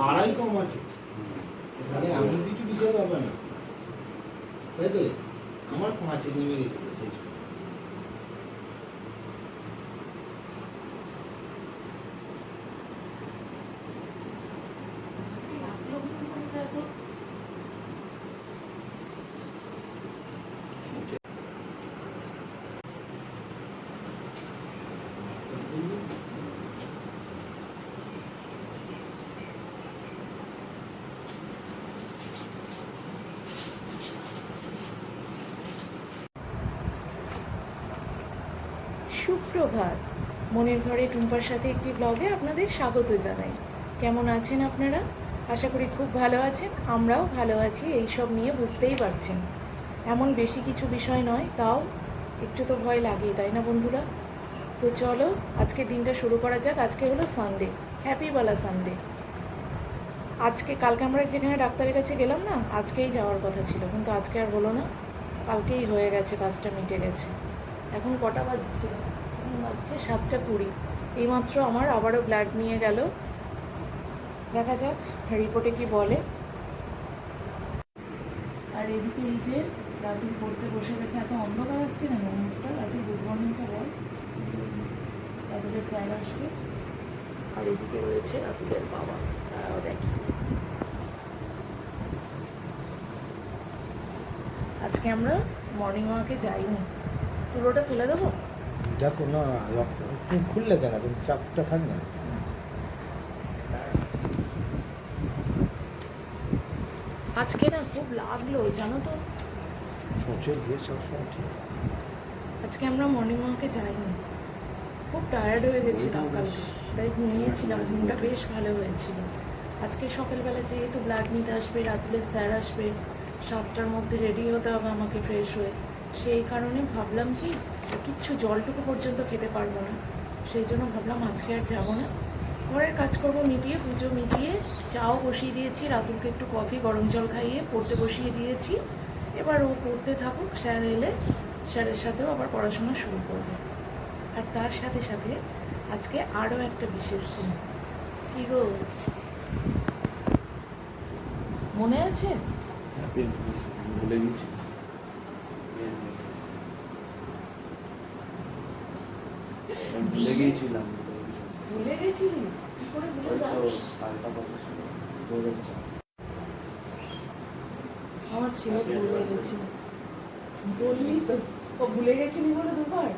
আড়াই কম আছে। তাহলে এমন কিছু বিষয় পাবে না। তাই তো? আমার পাঁচে নেমে গেছিল সুপ্রভাত। মনের ঘরে টুম্পার সাথে একটি ব্লগে আপনাদের স্বাগত জানাই। কেমন আছেন আপনারা? আশা করি খুব ভালো আছেন, আমরাও ভালো আছি এই সব নিয়ে বুঝতেই পারছেন। এমন বেশি কিছু বিষয় নয়, তাও একটু তো ভয় লাগেই তাই না বন্ধুরা? তো চলো আজকে দিনটা শুরু করা যাক। আজকে হলো সানডে হ্যাপি হ্যাপিওয়ালা সানডে আজকে, কালকে আমরা যেখানে ডাক্তারের কাছে গেলাম না, আজকেই যাওয়ার কথা ছিল, কিন্তু আজকে আর হলো না। কালকেই হয়ে গেছে, কাজটা মিটে গেছে। এখন কটা বাজছে? বাজছে সাতটা কুড়ি। এইমাত্র আমার আবারও ব্লাড নিয়ে গেল। দেখা যাক, রিপোর্টে কি বলে। আর এদিকে এই যে, রাতুল পড়তে বসে গেছে, এত অন্ধকার আসছে না মুখটা রাতুল গুড মর্নিংটা বল। রাতুলের স্যার আসবে। আর এদিকে রয়েছে রাতুলের বাবা। তারাও দেখি। আজকে আমরা মর্নিং ওয়াকে যাইনি। পুরোটা ফেলে দেবো? দেখো না তুমি খুললে কেন? তুমি চাপটা থাক না। আজকে না খুব লাগল জানো তো। সোচের বিয়ে সবসময় ঠিক। আজকে আমরা মর্নিং ওয়াকে যাইনি। খুব টায়ার্ড হয়ে কালকে তাই ঘুমিয়েছিলাম ঘুমটা বেশ ভালো হয়েছিল। আজকে সকালবেলা যেহেতু ব্লাড নিতে আসবে রাত্রে স্যার আসবে সাতটার মধ্যে রেডি হতে হবে আমাকে ফ্রেশ হয়ে। সেই কারণে ভাবলাম কি কিচ্ছু জলটুকু পর্যন্ত খেতে পারব না। সেই জন্য ভাবলাম আজকে আর যাব না। ঘরের কাজকর্ম মিটিয়ে, পুজো মিটিয়ে চাও বসিয়ে দিয়েছি। রাতুলকে একটু কফি, গরম জল খাইয়ে পড়তে বসিয়ে দিয়েছি। এবার ও পড়তে থাকুক, স্যার এলে স্যারের সাথেও আবার পড়াশোনা শুরু করবে। আর তার সাথে সাথে আজকে আরও একটা বিশেষ দিন। কি গো? মনে আছে? ভুলে গেছি। ভুলে গিয়েছিলাম। ভুলে গেছিলি? কি করে ভুলে যাও পাল্টা কথা শুনে দৌড়াচ্ছে আমার ছেলে ভুলে গেছিল বললি তো ও ভুলে গেছিলি বলে দুবার?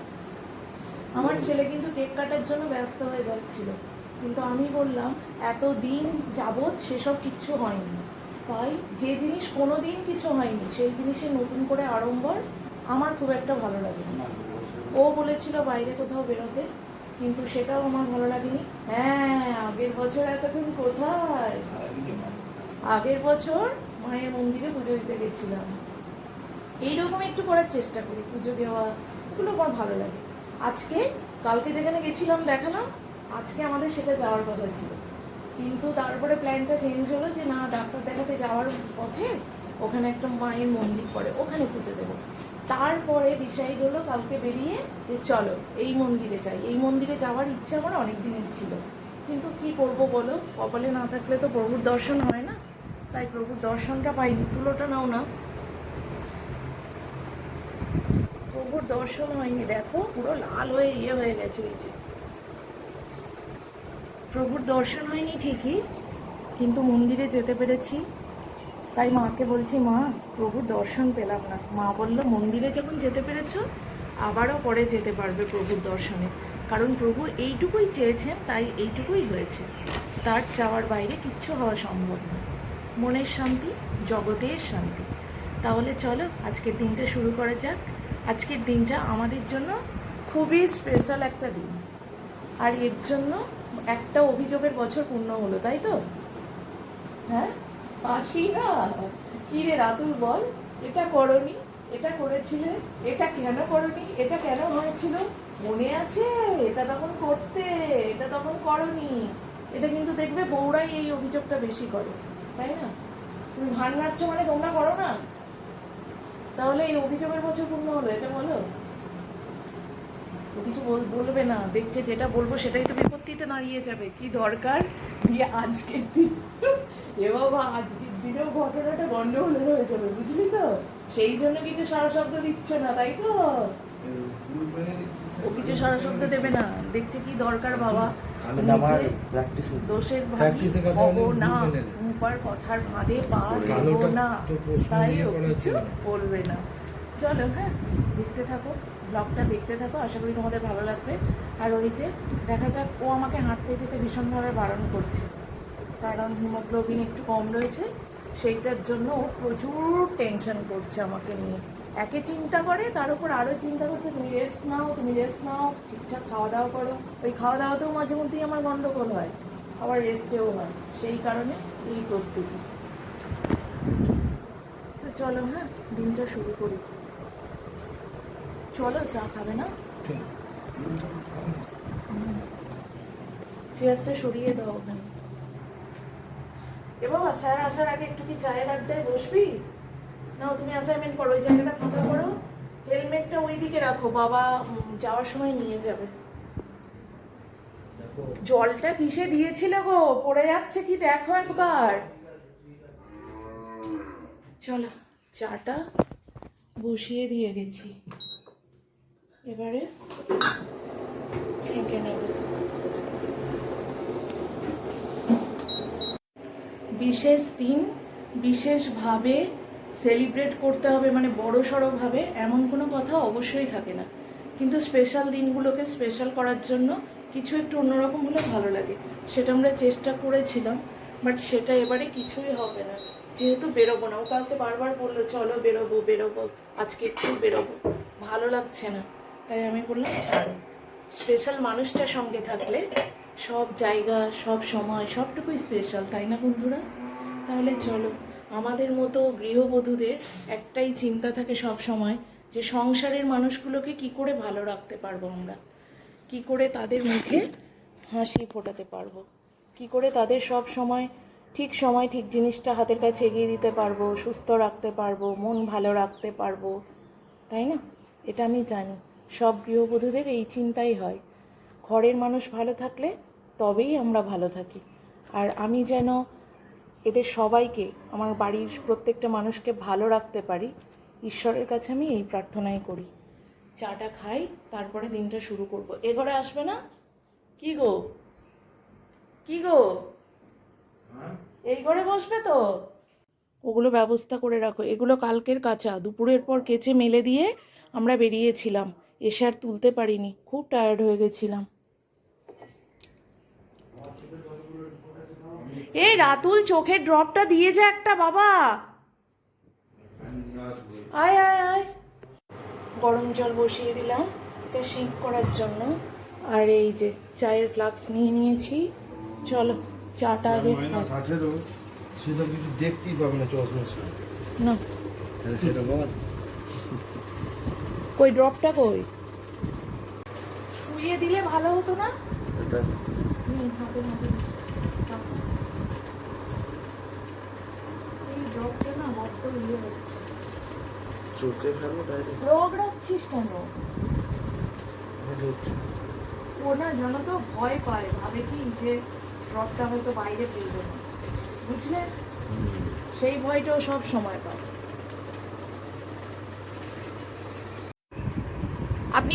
আমার ছেলে কিন্তু কেক কাটার জন্য ব্যস্ত হয়ে যাচ্ছিল। কিন্তু আমি বললাম এত দিন যাবৎ সেসব কিচ্ছু হয়নি। তাই যে জিনিস কোনো দিন কিছু হয়নি সেই জিনিসের নতুন করে আড়ম্বর আমার খুব একটা ভালো লাগে না ও বলেছিল বাইরে কোথাও বেরোতে, কিন্তু সেটাও আমার ভালো লাগেনি। হ্যাঁ আগের বছর এতক্ষণ কোথায়? আগের বছর মায়ের মন্দিরে পুজো দিতে গেছিলাম। এইরকম একটু করার চেষ্টা করি, পুজো দেওয়া, এগুলো আমার ভালো লাগে। আজকে, কালকে যেখানে গেছিলাম দেখালাম, আজকে আমাদের সেটা যাওয়ার কথা ছিল। কিন্তু তারপরে প্ল্যানটা চেঞ্জ হলো যে না, ডাক্তার দেখাতে যাওয়ার পথে ওখানে একটা মায়ের মন্দির পড়ে, ওখানে পুজো দেবো। তারপরে ডিসাইড হলো কালকে বেরিয়ে যে চলো, এই মন্দিরে যাই। এই মন্দিরে যাওয়ার ইচ্ছে আমার অনেক দিনের ছিল। কিন্তু কি করব বলো? কপালে না থাকলে তো প্রভুর দর্শন হয় না। তাই প্রভুর দর্শনটা পাইনি। তুলোটা নাও না। প্রভুর দর্শন হয়নি। দেখো, পুরো লাল হয়ে ইয়ে হয়ে গেছে ওই যে প্রভুর দর্শন হয়নি ঠিকই, কিন্তু মন্দিরে যেতে পেরেছি। তাই মাকে বলছি, মা প্রভুর দর্শন পেলাম না। মা বলল, মন্দিরে যখন যেতে পেরেছ, আবারও পরে যেতে পারবে প্রভুর দর্শনে। কারণ প্রভু এইটুকুই চেয়েছেন, তাই এইটুকুই হয়েছে। তার চাওয়ার বাইরে কিচ্ছু হওয়া সম্ভব না। মনের শান্তি, জগতের শান্তি। তাহলে চলো, আজকের দিনটা শুরু করা যাক। আজকের দিনটা আমাদের জন্য খুবই স্পেশাল একটা দিন। আর এর জন্য একটা অভিযোগের বছর পূর্ণ হলো, তাই তো? হ্যাঁ? পাশি না? কি রে রাতুল, বল। এটা করনি, এটা করেছিলে, এটা কেন করনি, এটা কেন হয়েছিল? মনে আছে? এটা তখন করতে, এটা তখন করনি। এটা কিন্তু দেখবে বউরাই এই অভিযোগটা বেশি করে, তাই না? তুমি ভান নাচ্ছ মানে তোমরা করো না? তাহলে এই অভিযোগের বছর পূর্ণ হলো, এটা বলো। কিছু বলবে না, দেখছে যেটা বলব সেটাই তো বিপত্তিতে দাঁড়িয়ে যাবে। কি দরকার? দিয়ে আজকের দিন। এ বাবা আজকের দিনেও ঘটনাটা গন্ডগোল হয়ে যাবে বুঝলি তো? সেই জন্য কিছু সারা শব্দ দিচ্ছে না তাই তো? ও কিছু সারা শব্দ দেবে না। দেখছে কি দরকার বাবা। দোষের ভাগী হব না। কথার পা দেব না। তাই ও কিছু। বলবে না। চলো হ্যাঁ দেখতে থাকো। ব্লগটা দেখতে থাকো, আশা করি তোমাদের ভালো লাগবে। আর ওই যে দেখা যাক, ও আমাকে হাঁটতে যেতে ভীষণভাবে বারণ করছে। কারণ হিমোগ্লোবিন একটু কম রয়েছে, সেইটার জন্য ও প্রচুর টেনশন করছে আমাকে নিয়ে। একে চিন্তা করে, তার উপর আরও চিন্তা করছে, তুমি রেস্ট নাও, তুমি রেস্ট নাও, ঠিকঠাক খাওয়া দাওয়া করো। ওই খাওয়া দাওয়াতেও মাঝে মধ্যেই আমার গন্ডগোল হয়, আবার রেস্টেও হয়, সেই কারণে এই প্রস্তুতি। তো চলো হ্যাঁ দিনটা শুরু করি। চলো চা খাবে না? চেয়ারটা সরিয়ে দাও ওখানে। এ বাবা স্যার আসার আগে একটু কি চায়ের আড্ডায় বসবি? নাও তুমি অ্যাসাইনমেন্ট করো ওই জায়গাটা ফাঁকা করো। হেলমেটটা ওই দিকে রাখো বাবা যাওয়ার সময় নিয়ে যাবে। জলটা কিসে দিয়েছিলে গো? পড়ে যাচ্ছে কি দেখো একবার। চলো চাটা বসিয়ে দিয়ে গেছি। এবারে ছেঁকে নেব। বিশেষ দিন, বিশেষভাবে সেলিব্রেট করতে হবে মানে বড় সড়োভাবে এমন কোনো কথা অবশ্যই থাকে না। কিন্তু স্পেশাল দিনগুলোকে স্পেশাল করার জন্য কিছু একটু অন্যরকম হলে ভালো লাগে। সেটা আমরা চেষ্টা করেছিলাম বাট সেটা এবারে কিছুই হবে না। যেহেতু বেরোবো না, ও কালকে বারবার বলল, চলো বেরোবো বেরোবো, আজকে একটু বেরোবো। ভালো লাগছে না। তাই আমি বললাম, ছাড়ো। স্পেশাল মানুষটার সঙ্গে থাকলে সব জায়গা, সব সময়, সবটুকুই স্পেশাল তাই না বন্ধুরা? তাহলে চলো, আমাদের মতো গৃহবধূদের একটাই চিন্তা থাকে সব সময় যে সংসারের মানুষগুলোকে কি করে ভালো রাখতে পারব আমরা? কি করে তাদের মুখে হাসি ফোটাতে পারব? কি করে তাদের সব সময়, ঠিক সময়, ঠিক জিনিসটা হাতের কাছে এগিয়ে দিতে পারব, সুস্থ রাখতে পারব, মন ভালো রাখতে পারব, তাই না? এটা আমি জানি। সব গৃহবধূদের এই চিন্তাই হয়। ঘরের মানুষ ভালো থাকলে তবেই আমরা ভালো থাকি। আর আমি যেন এদের সবাইকে, আমার বাড়ির প্রত্যেকটা মানুষকে ভালো রাখতে পারি, ঈশ্বরের কাছে আমি এই প্রার্থনাই করি। চাটা খাই, তারপরে দিনটা শুরু করব। এ ঘরে আসবে না? কি গো? কি গো? এই ঘরে বসবে তো? ওগুলো ব্যবস্থা করে রাখো। এগুলো কালকের কাঁচা। দুপুরের পর কেচে মেলে দিয়ে আমরা বেরিয়েছিলাম। এসে আর তুলতে পারিনি খুব টায়ার্ড হয়ে গেছিলাম। এই রাতুল চোখের ড্রপটা দিয়ে যা একটা বাবা। আয় আয় আয়। গরম জল বসিয়ে দিলাম এটা শিক করার জন্য। আর এই যে চায়ের ফ্লাক্স নিয়ে নিয়েছি। চলো চাটা আগে। সেটা কিছু দেখতেই পাবে না চশমা না। সেটা বল। কই ড্রপটা কই? শুয়ে দিলে ভালো হতো না? ইয়ে হচ্ছে। চোখে ফেলো ডাইরেক্ট। রোগ রাখছিস কেন? ও না জানো তো ভয় পায়। ভাবে কি যে ড্রপটা হয়তো বাইরে ফেলবে না। বুঝলে? সেই ভয়টাও সব সময় পায়।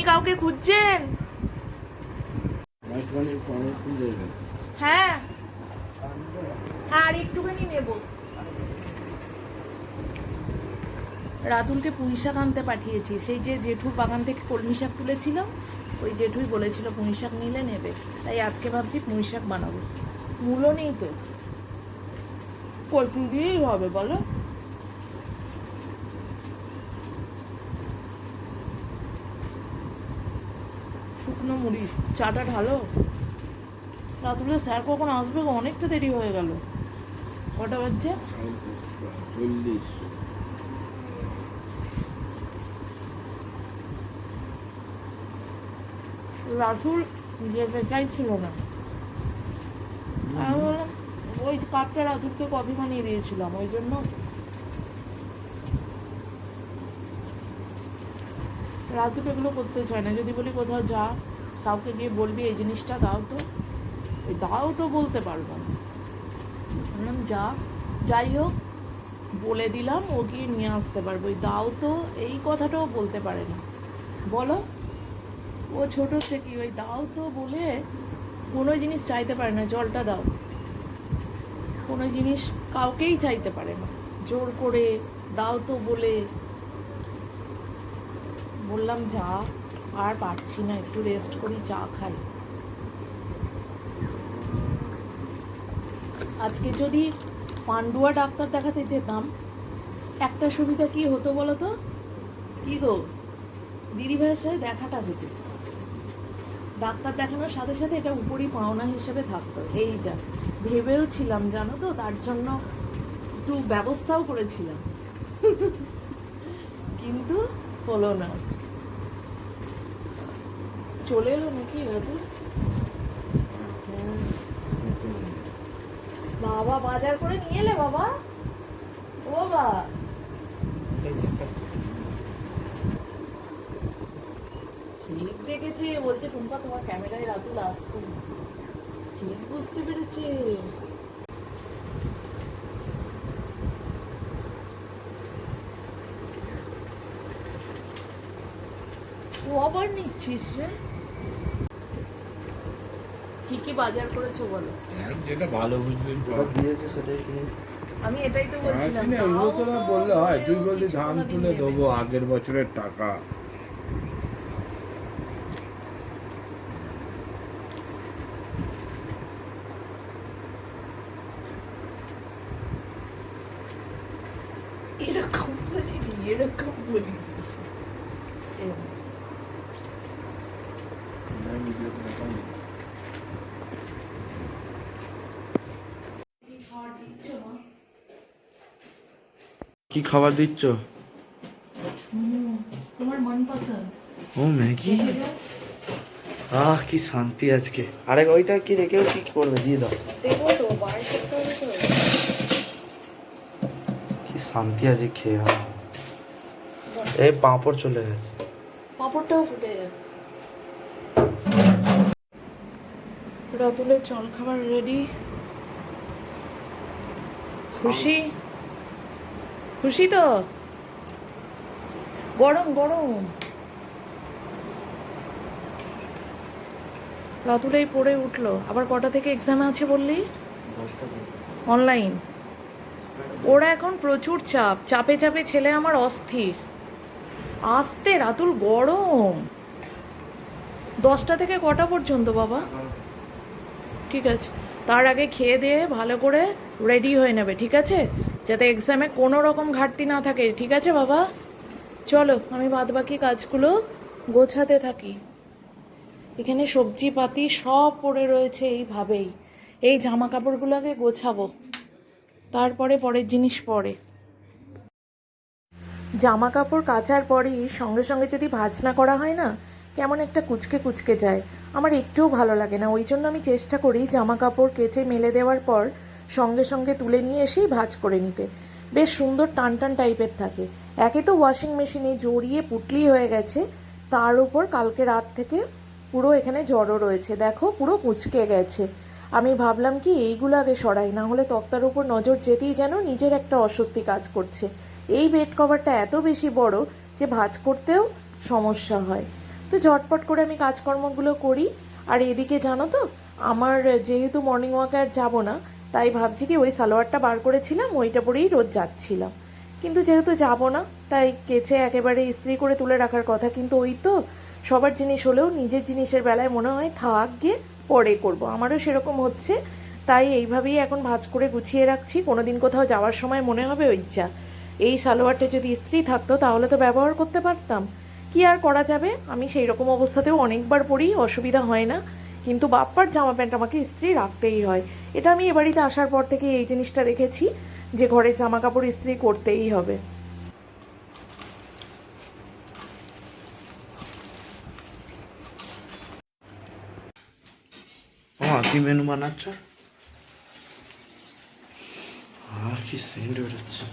কাউকে খুঁজছেন? হ্যাঁ। হ্যাঁ আর একটুখানি নেব। রাতুলকে পুঁই শাক আনতে পাঠিয়েছি। সেই যে জেঠুর বাগান থেকে কলমি শাক তুলেছিলাম ওই জেঠুই বলেছিল পুঁই শাক নিলে নেবে। তাই আজকে ভাবছি পুঁই শাক বানাবো। মূলো নেই তো। কলফুল দিয়েই হবে, বলো। শুকনো মুড়ি চাটা ঢালো। রাতুলের স্যার কখন আসবে অনেকটা দেরি হয়ে গেল। কটা বাজছে? চল্লিশ। রাতুল যেতে চাইছিল না। আমি বললাম ওই কাপটা রাতুলকে কফি বানিয়ে দিয়েছিলাম ওই জন্য। রাতুল এগুলো করতে চায় না যদি বলি কোথাও যা। কাউকে গিয়ে বলবি, এই জিনিসটা দাও তো। দাও তো বলতে পারব না। বললাম, যা। যাই হোক, বলে দিলাম, ও গিয়ে নিয়ে আসতে পারব। ওই দাও তো, এই কথাটাও বলতে পারে না। বলো, ও ছোট থেকে ওই দাও তো বলে কোনো জিনিস চাইতে পারে না, জলটা দাও। কোনো জিনিস কাউকেই চাইতে পারে না। জোর করে দাও তো বলে। বললাম, যা। আর পারছি না, একটু রেস্ট করি, চা খাই। আজকে যদি পান্ডুয়া ডাক্তার দেখাতে যেতাম, একটা সুবিধা কি হতো বলো তো? কি গো? দিদি ভাইয়ের সাথে দেখাটা হতো। ডাক্তার দেখানোর সাথে সাথে এটা উপরই পাওনা হিসেবে থাকতো। এই যা, ভেবেও ছিলাম জানো তো, তার জন্য একটু ব্যবস্থাও করেছিলাম। কিন্তু হলো না। চলে এলো নাকি দাদু? বাবা, বাজার করে নিয়ে এলে বাবা? ও বাবা ঠিক দেখেছে, বলছে টুম্পা, তোমার ক্যামেরায় রাতুল আসছে। ঠিক বুঝতে পেরেছে। ও আবার নিচ্ছিস রে? কি বাজার করেছ বলো? যেটা ভালো বুঝবেন যেটা দিয়েছে সেটাই কিনে আমি এটাই তো বলছিলাম কিনে তাও ওগুলো তো না বললে হয় তুই বললি ধান তুলে দেবো আগের বছরের টাকা। কি খাবার দিচ্ছ? ও ম্যাগি? আহ কি শান্তি আজকে। আরে ওইটা কি রেখেও কি করবে দিয়ে দাও। কি শান্তি আছে খেয়ে। এই পাঁপড় চলে গেছে। পাঁপড়টাও ফুটে রাতুলের জল খাবার রেডি খুশি? খুশি তো? গরম গরম। রাতুলেই পড়ে উঠল। আবার কটা থেকে এক্সাম আছে বললি? অনলাইন ওরা এখন প্রচুর চাপ। চাপে চাপে ছেলে আমার অস্থির। আসতে রাতুল গরম। দশটা থেকে কটা পর্যন্ত বাবা? ঠিক আছে। তার আগে খেয়ে দিয়ে ভালো করে রেডি হয়ে নেবে ঠিক আছে? যাতে এক্সামে কোনো রকম ঘাটতি না থাকে। ঠিক আছে বাবা? চলো, আমি বাদ বাকি কাজগুলো গোছাতে থাকি। এখানে সবজি পাতি সব পড়ে রয়েছে এইভাবেই। এই জামা কাপড়গুলোকে গোছাবো। তারপরে পরের জিনিস পরে। জামা কাপড় কাচার পরই সঙ্গে সঙ্গে যদি ভাঁজ না করা হয় না, কেমন একটা কুচকে কুচকে যায়। আমার একটুও ভালো লাগে না। ওই জন্য আমি চেষ্টা করি জামা কাপড় কেচে মেলে দেওয়ার পর সঙ্গে সঙ্গে তুলে নিয়ে এসেই ভাঁজ করে নিতে। বেশ সুন্দর টান টান টাইপের থাকে। একে তো ওয়াশিং মেশিনে জড়িয়ে পুটলি হয়ে গেছে। তার উপর কালকে রাত থেকে পুরো এখানে জড়ো রয়েছে। দেখো, পুরো কুচকে গেছে। আমি ভাবলাম কি, এইগুলো আগে সরাই, না হলে তক্তার উপর নজর যেতেই যেন নিজের একটা অস্বস্তি কাজ করছে। এই বেড কভারটা এত বেশি বড় যে ভাজ করতেও সমস্যা হয়। তো ঝটপট করে আমি কাজকর্মগুলো করি। আর এদিকে জানো তো, আমার যেহেতু মর্নিং ওয়াকে আর যাব না তাই ভাবছি কি ওই সালোয়ারটা বার করেছিলাম, ওইটা পরেই রোজ যাচ্ছিলাম। কিন্তু যেহেতু যাব না, তাই কেচে একেবারে ইস্ত্রি করে তুলে রাখার কথা। কিন্তু ওই তো সবার জিনিস হলেও নিজের জিনিসের বেলায় মনে হয় থাক গিয়ে পরে করব। আমারও সেরকম হচ্ছে। তাই এইভাবেই এখন ভাঁজ করে গুছিয়ে রাখছি। কোনো দিন কোথাও যাওয়ার সময় মনে হবে, ওই যা। এই সালোয়ারটা যদি ইস্ত্রি থাকতো, তাহলে তো ব্যবহার করতে পারতাম। কি আর করা যাবে? আমি সেই রকম অবস্থাতেও অনেকবার পড়ি অসুবিধা হয় না। কিন্তু বাপ্পার জামা প্যান্ট আমাকে ইস্ত্রি রাখতেই হয়। এটা আমি এ বাড়িতে আসার পর থেকে এই জিনিসটা রেখেছি যে ঘরে জামা কাপড় ইস্ত্রি করতেই হবে। কি মেনু বানাচ্ছ? আর কি সেন্ট বেরোচ্ছে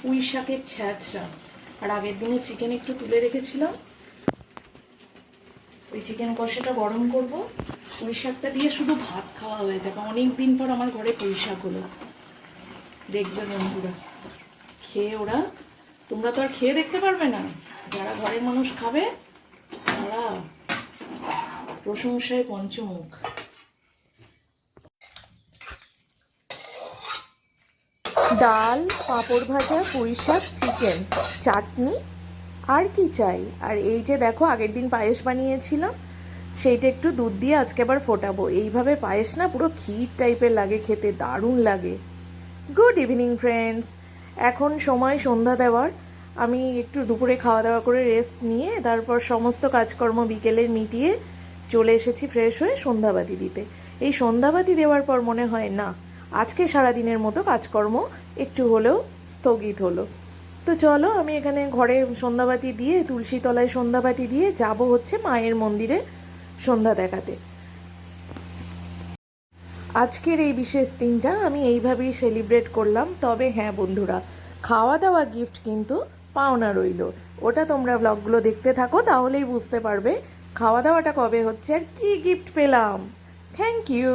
পুঁই শাকের ছ্যাঁচড়া। আর আগের দিনে চিকেন একটু তুলে রেখেছিলাম। ওই চিকেন কষাটা গরম করব। পুঁই শাকটা দিয়ে শুধু ভাত খাওয়া হয়েছে অনেক দিন পর আমার ঘরে পুঁই হলো। দেখবে বন্ধুরা। খেয়ে ওরা, তোমরা তো আর খেয়ে দেখতে পারবে না। যারা ঘরের মানুষ খাবে, তারা প্রশংসায় পঞ্চমুখ। ডাল, পাঁপড় ভাজা পুঁই শাক চিকেন, চাটনি, আর কি চাই? আর এই যে দেখো, আগের দিন পায়েস বানিয়েছিলাম। সেইটা একটু দুধ দিয়ে আজকে আবার ফোটাবো। এইভাবে পায়েস না পুরো ক্ষীর টাইপের লাগে, খেতে দারুণ লাগে। গুড ইভিনিং ফ্রেন্ডস এখন সময় সন্ধ্যা দেওয়ার। আমি একটু দুপুরে খাওয়া দাওয়া করে রেস্ট নিয়ে, তারপর সমস্ত কাজকর্ম বিকেলের মিটিয়ে চলে এসেছি ফ্রেশ হয়ে সন্ধ্যাবাতি দিতে। এই সন্ধ্যাবাতি দেওয়ার পর মনে হয়, না, আজকে সারাদিনের মতো কাজকর্ম একটু হলেও স্থগিত হলো। তো চলো, আমি এখানে ঘরে সন্ধ্যাবাতি দিয়ে, তুলসী তলায় সন্ধ্যাবাতি দিয়ে যাব হচ্ছে মায়ের মন্দিরে। সন্ধ্যা দেখাতে। আজকের এই বিশেষ দিনটা আমি এইভাবেই সেলিব্রেট করলাম। তবে হ্যাঁ বন্ধুরা খাওয়া দাওয়া গিফট কিন্তু পাওনা রইল। ওটা তোমরা ব্লগগুলো দেখতে থাকো, তাহলেই বুঝতে পারবে খাওয়া দাওয়াটা কবে হচ্ছে আর কী গিফট পেলাম। Thank you